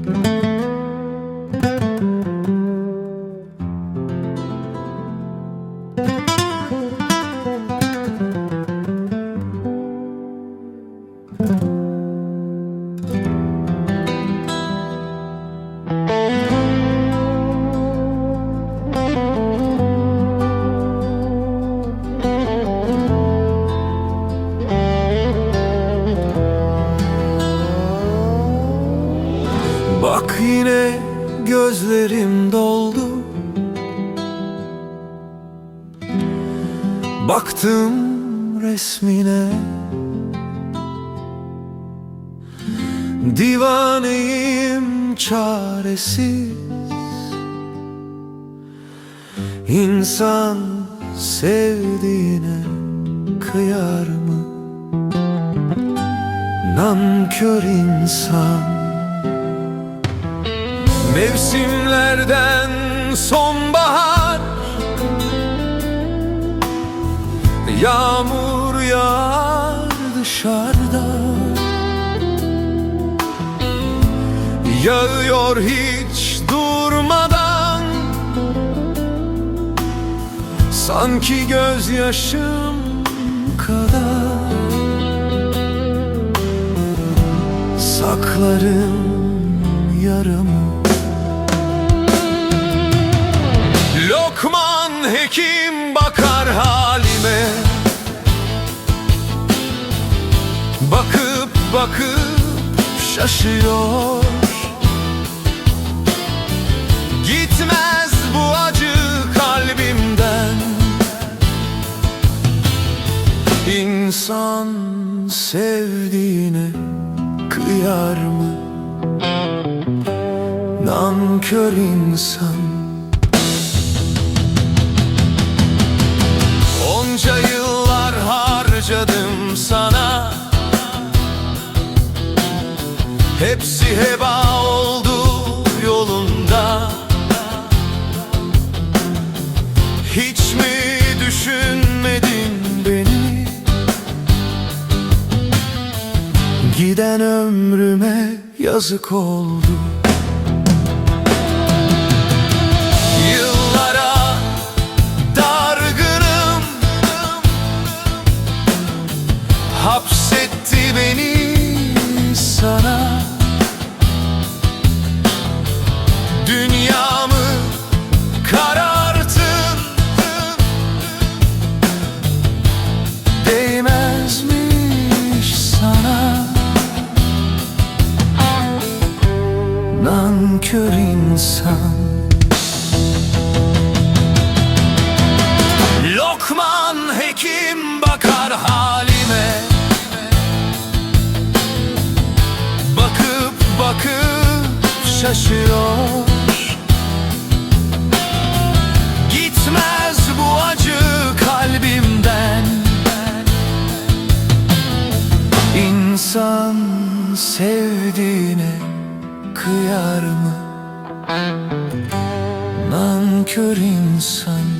Mm-hmm. Yine gözlerim doldu. Baktım resmine. Divaneyim çaresiz. İnsan sevdiğine kıyar mı? Nankör insan Mevsimlerden sonbahar. Yağmur yağar dışarıda. Yağıyor hiç durmadan. Sanki gözyaşım kadar. Saklarım yaramı hekim bakar halime? Bakıp bakıp şaşıyor. Gitmez bu acı kalbimden. İnsan sevdiğine kıyar mı? Nankör insan harcadım sana. Hepsi heba oldu yolunda. Hiç mi düşünmedin beni? Giden ömrüme yazık oldu beni sana. Dünyamı kararttın. Değmezmiş sana. Nankör insan şaşıyor. Gitmez bu acı kalbimden. İnsan sevdiğine kıyar mı? Nankör insan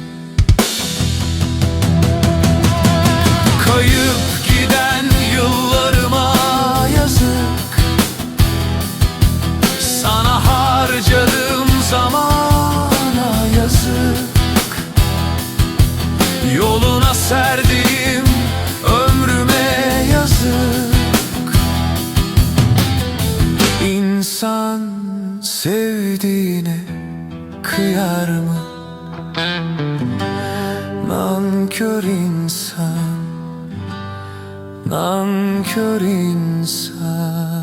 sevdiğine kıyar mı? Nankör insan Nankör insan